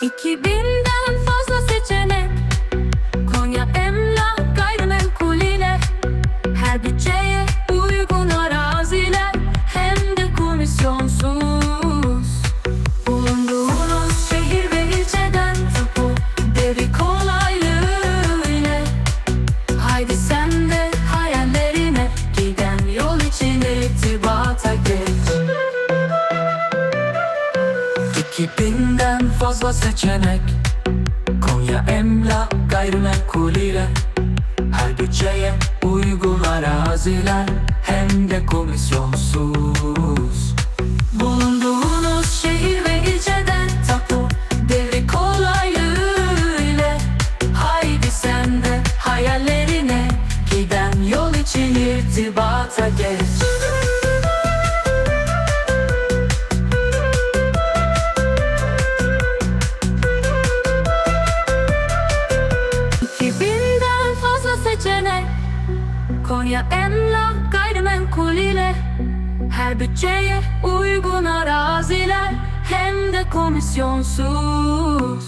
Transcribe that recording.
2000'den 2000'den fazla seçenek. Konya emlak gayrimenkul ile Her bütçeye uygun araziler. Hem de komisyonsuz. Bulunduğunuz şehir ve ilçeden tapu devri kolaylığı ile Haydi sen de hayallerine giden yol için irtibata geç seçenek Konya emlak gayrimenkul ile her bütçeye uygun araziler. Hem de komisyonsuz